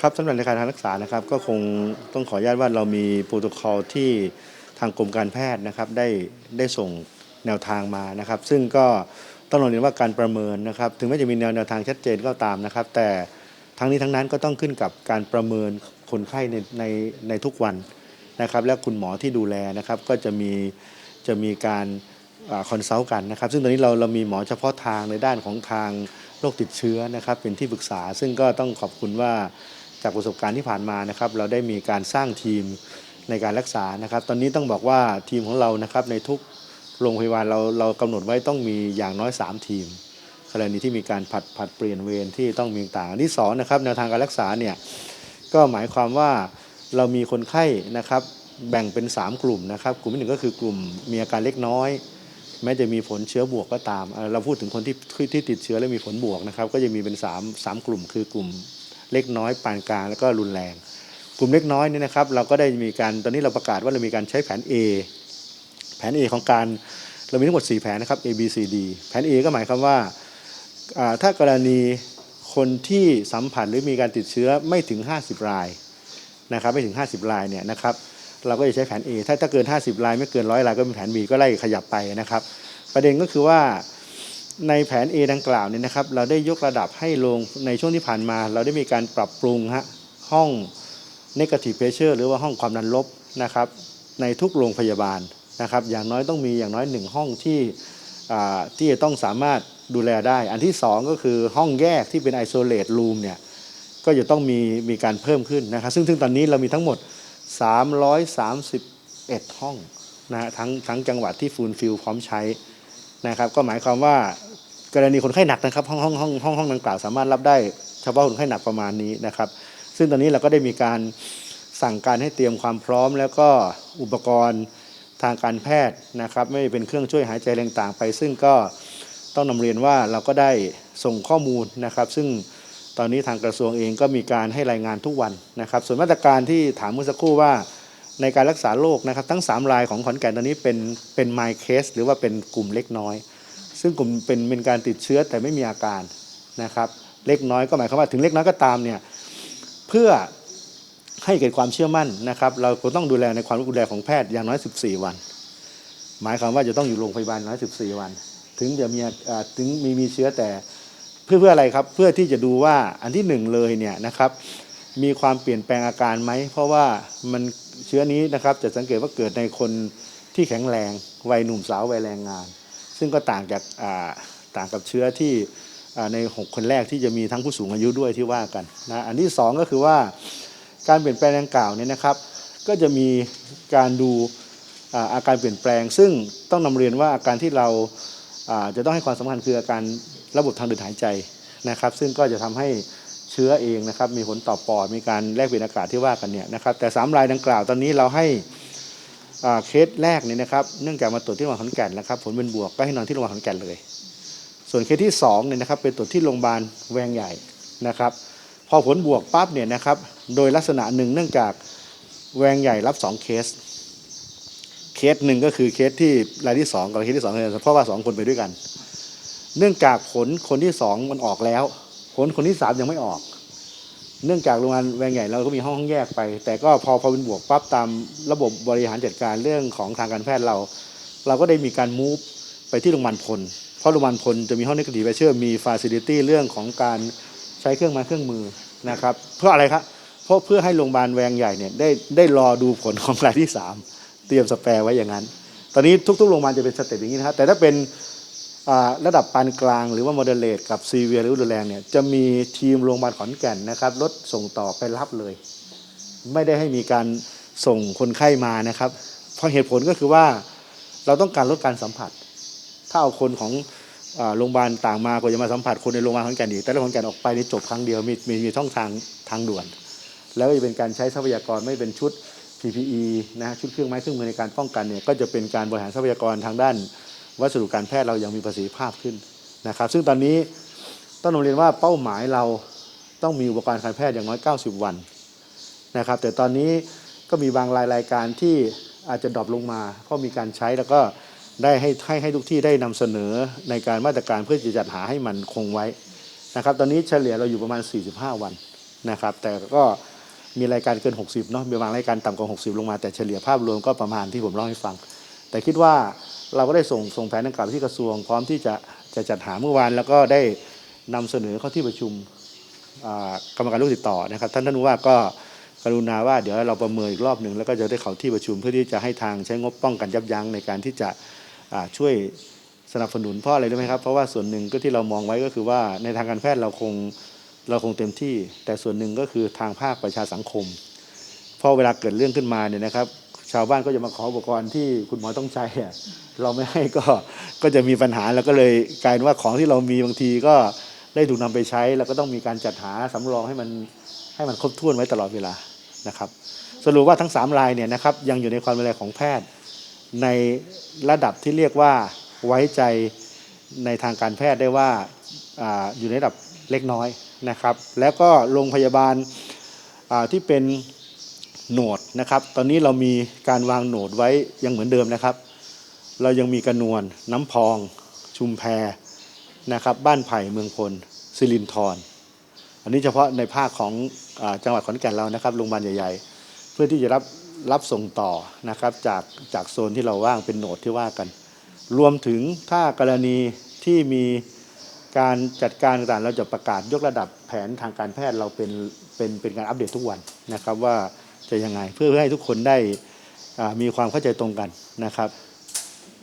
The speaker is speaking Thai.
ครับสำหรับในการทางรักษานะครับก็คงต้องขออนุญาตว่าเรามีโปรโตคอลที่ทางกรมการแพทย์นะครับได้ได้ส่งแนวทางมานะครับ ซึ่งก็ต้องเรียนว่าการประเมินนะครับ ถึงแม้จะมีแนวแนวทางชัดเจนก็ตามนะครับ แต่ทั้งนี้ทั้งนั้นก็ต้องขึ้นกับการประเมินคนไข้ในในในทุกวันนะครับ และคุณหมอที่ดูแลนะครับ ก็จะมีจะมีการคอนซัลท์กันนะครับ ซึ่งตอนนี้เราเรามีหมอเฉพาะทางในด้านของทาง รคติดเชื้อนะครับเป็นที่ปรึกษา ซึ่งก็ต้องขอบคุณว่าจากประสบการณ์ที่ผ่านมานะครับ เราได้มีการสร้างทีมในการรักษานะครับ ตอนนี้ต้องบอกว่าทีมของเรานะครับในทุกโรงพยาบาลเราเรากำหนดไว้ต้องมีอย่างน้อย 3 ทีมกรณีที่มีการผัดผัดเปลี่ยนเวรที่ต้องมีต่างอันที่สองนะครับแนวทางการรักษาเนี่ยก็หมายความว่าเรามีคนไข้นะครับแบ่งเป็น 3 กลุ่มนะครับ กลุ่มที่หนึ่งก็คือกลุ่มมีอาการเล็กน้อย แม้จะมีผลเชื้อบวกก็ตาม เราพูดถึงคนที่ที่ติดเชื้อและมีผลบวกนะครับ ก็จะมีเป็น3 3กลุ่ม คือกลุ่มเล็กน้อยปานกลางแล้วก็รุนแรง กลุ่มเล็กน้อยนี่นะครับเราก็ได้มีการตอนนี้เราประกาศว่าเรามีการใช้แผน A แผน A ของการเรามีทั้งหมด 4 แผนนะครับ A B C D แผน A ก็หมายความว่าอ่าถ้ากรณีคนที่สัมผัสหรือมีการติดเชื้อไม่ถึง 50 รายนะครับไม่ถึง 50 รายเนี่ยนะครับ เราก็จะใช้แผน A ถ้าถ้าเกิน 50รายไม่เกินร้อยรายก็เป็นแผน B ก็ไล่ขยับไปนะครับ ประเด็นก็คือว่าในแผน A ดังกล่าวเนี่ยนะครับ เราได้ยกระดับให้ลงในช่วงที่ผ่านมา เราได้มีการปรับปรุงฮะห้อง negative pressure หรือว่าห้องความดันลบนะครับ ในทุกโรงพยาบาลนะครับ อย่างน้อยต้องมีอย่างน้อยหนึ่งห้องที่ที่จะต้องสามารถดูแลได้ อันที่สองก็คือห้องแยกที่เป็น isolate room เนี่ยก็จะต้องมีมีการเพิ่มขึ้นนะครับ ซึ่งซึ่งตอนนี้เรามีทั้งหมด 331 ห้องนะฮะทั้งทั้งจังหวัดที่ฟูลฟิลพร้อมใช้นะครับก็หมายความว่ากรณีคนไข้หนักนะครับห้องห้องห้องห้องห้องดังกล่าวสามารถรับได้เฉพาะคนไข้หนักประมาณนี้นะครับ ซึ่งตอนนี้เราก็ได้มีการสั่งการให้เตรียมความพร้อม แล้วก็อุปกรณ์ทางการแพทย์นะครับ ไม่เป็นเครื่องช่วยหายใจต่างๆไป ซึ่งก็ต้องนำเรียนว่าเราก็ได้ส่งข้อมูลนะครับ ซึ่ง ตอนนี้ทางกระทรวงเองก็มีการให้รายงานทุกวันนะครับ ส่วนมาตรการที่ถามเมื่อสักครู่ว่าในการรักษาโรคนะครับทั้ง 3 รายของขอนแก่นตอนนี้เป็นเป็นไมเคสหรือว่าเป็นกลุ่มเล็กน้อย ซึ่งกลุ่มเป็นเป็นการติดเชื้อแต่ไม่มีอาการนะครับ เล็กน้อยก็หมายความว่าถึงเล็กน้อยก็ตามเนี่ยเพื่อให้เกิดความเชื่อมั่นนะครับ เราก็ต้องดูแลในความดูแลของแพทย์อย่างน้อย 14 วัน หมายความว่าจะต้องอยู่โรงพยาบาลน้อย 14 วัน ถึงจะมีถึงมีมีเชื้อแต่ เพื่อเพื่ออะไรครับ เพื่อที่จะดูว่าอันที่หนึ่งเลยเนี่ยนะครับ มีความเปลี่ยนแปลงอาการไหม เพราะว่ามันเชื้อนี้นะครับจะสังเกตว่าเกิดในคนที่แข็งแรงวัยหนุ่มสาววัยแรงงาน ซึ่งก็ต่างจากต่างกับเชื้อที่ใน 6 คนแรกที่จะมีทั้งผู้สูงอายุด้วยที่ว่ากันนะอันที่ 2 ก็คือว่าการเปลี่ยนแปลงดังกล่าวเนี่ยนะครับ ก็จะมีการดูอาการเปลี่ยนแปลง ซึ่งต้องนำเรียนว่าอาการที่เราอ่าจะต้องให้ความสำคัญคืออาการ ระบบทางเดินหายใจนะครับ ซึ่งก็จะทำให้เชื้อเองนะครับ มีผลต่อปอดมีการแลกเปลี่ยนอากาศที่ว่ากันเนี่ยนะครับแต่สามรายดังกล่าวตอนนี้เราให้เคสแรกเนี่ยนะครับเนื่องจากมาตรวจที่โรงพยาบาลขอนแก่นนะครับผลเป็นบวกก็ให้นอนที่โรงพยาบาลขอนแก่นเลย ส่วนเคสที่สองเนี่ยนะครับเป็นตรวจที่โรงพยาบาลแวงใหญ่นะครับ พอผลบวกปั๊บเนี่ยนะครับโดยลักษณะหนึ่งเนื่องจากแวงใหญ่รับสองเคส เคสหนึ่งก็คือเคสที่รายที่สองกับเคสที่สองเนี่ยเพราะว่าสองคนไปด้วยกัน เนื่องจากผลคนที่สองมันออกแล้ว ผลคนที่สามยังไม่ออก เนื่องจากโรงพยาบาลแวงใหญ่เราก็มีห้องแยกไป แต่ก็พอพอเป็นบวกปั๊บตามระบบบริหารจัดการเรื่องของทางการแพทย์เรา เราก็ได้มีการมูฟไปที่โรงพยาบาลพลเพราะโรงพยาบาลพลจะมีห้องนิกตีไปเชื่อมีฟาซิลิตี้เรื่องของการใช้เครื่องไม้เครื่องมือนะครับเพื่ออะไรครับเพราะเพื่อให้โรงพยาบาลแวงใหญ่เนี่ยได้ได้รอดูผลของรายที่สามเตรียมสแปร์ไว้อย่างนั้น ตอนนี้ทุกๆโรงพยาบาลจะเป็นสเต็ปอย่างนี้นะครับแต่ถ้าเป็น ระดับปานกลางหรือว่าโมเดเลตกับซีเวียหรือรุนแรงเนี่ยจะมีทีมโรงพยาบาลขอนแก่นนะครับรถส่งต่อไปรับเลย ไม่ได้ให้มีการส่งคนไข้มานะครับ เพราะเหตุผลก็คือว่าเราต้องการลดการสัมผัส ถ้าเอาคนของโรงพยาบาลต่างมาก็จะมาสัมผัสคนในโรงพยาบาลขอนแก่นอีกแต่ละขอนแก่นออกไปนี่จบครั้งเดียวมีมีมีช่องทางทางด่วน แล้วจะเป็นการใช้ทรัพยากรไม่เป็นชุด PPE นะชุดเครื่องไม้เครื่องมือในการป้องกันเนี่ยก็จะเป็นการบริหารทรัพยากรทางด้าน วัสดุการแพทย์เรายังมีประสิทธิภาพขึ้นนะครับ ซึ่งตอนนี้ต้องนเรียนว่าเป้าหมายเราต้องมีอุปกรณ์การแพทย์อย่างน้อย 90 วันนะครับ แต่ตอนนี้ก็มีบางรายรายการที่อาจจะดรอปลงมา เพราะมีการใช้แล้วก็ได้ให้ให้ให้ทุกที่ได้นำเสนอในการมาตรการเพื่อจะจัดหาให้มันคงไว้นะครับ ตอนนี้เฉลี่ยเราอยู่ประมาณ 45 วันนะครับ แต่ก็มีรายการเกิน 60เนาะมีบางรายการต่ำกว่า 60 ลงมาแต่เฉลี่ยภาพรวมก็ประมาณที่ผมเล่าให้ฟัง แต่คิดว่าเราก็ได้ส่งส่งแผนดังกล่าวไปที่กระทรวงพร้อมที่จะจะจัดหาเมื่อวานแล้วก็ได้นำเสนอเข้าที่ประชุมกรรมการโรคติดต่อนะครับ ท่านท่านว่าก็กรุณาว่าเดี๋ยวเราประเมินอีกรอบหนึ่งแล้วก็จะได้เข้าที่ประชุมเพื่อที่จะให้ทางใช้งบป้องกันยับยั้งในการที่จะช่วยสนับสนุนเพราะอะไรรู้ไหมครับเพราะว่าส่วนหนึ่งก็ที่เรามองไว้ก็คือว่าในทางการแพทย์เราคงเราคงเต็มที่ แต่ส่วนหนึ่งก็คือทางภาคประชาสังคมพอเวลาเกิดเรื่องขึ้นมาเนี่ยนะครับ ชาวบ้านก็จะมาขออุปกรณ์ที่คุณหมอต้องใช้เราไม่ให้ก็ก็จะมีปัญหาแล้วก็เลยกลายว่าของที่เรามีบางทีก็ได้ถูกนำไปใช้ แล้วก็ต้องมีการจัดหาสำรองให้มันให้มันครบถ้วนไว้ตลอดเวลานะครับ สรุปว่าทั้งสามรายเนี่ยนะครับยังอยู่ในความดูแลของแพทย์ ในระดับที่เรียกว่าไว้ใจในทางการแพทย์ได้ว่าออยู่ในระดับเล็กน้อยนะครับ แล้วก็โรงพยาบาลที่เป็น โหนดนะครับ ตอนนี้เรามีการวางโหนดไว้ยังเหมือนเดิมนะครับ เรายังมีกระนวลน้ำพอง ชุมแพนะครับ บ้านไผ่เมืองพลสิรินทรอันนี้เฉพาะในภาคของอจังหวัดขอนแก่นเรานะครับโรงพยาบาลใหญ่ ๆ เพื่อที่จะรับรับส่งต่อนะครับจากจากโซนที่เราว่างเป็นโหนดที่ว่ากัน รวมถึงถ้ากรณีที่มีการจัดการต่างเราจะประกาศยกระดับแผนทางการแพทย์เราเป็นเป็นเป็นการอัปเดตทุกวันนะครับว่า จะยังไง เพื่อให้ทุกคนได้มีความเข้าใจตรงกันนะครับ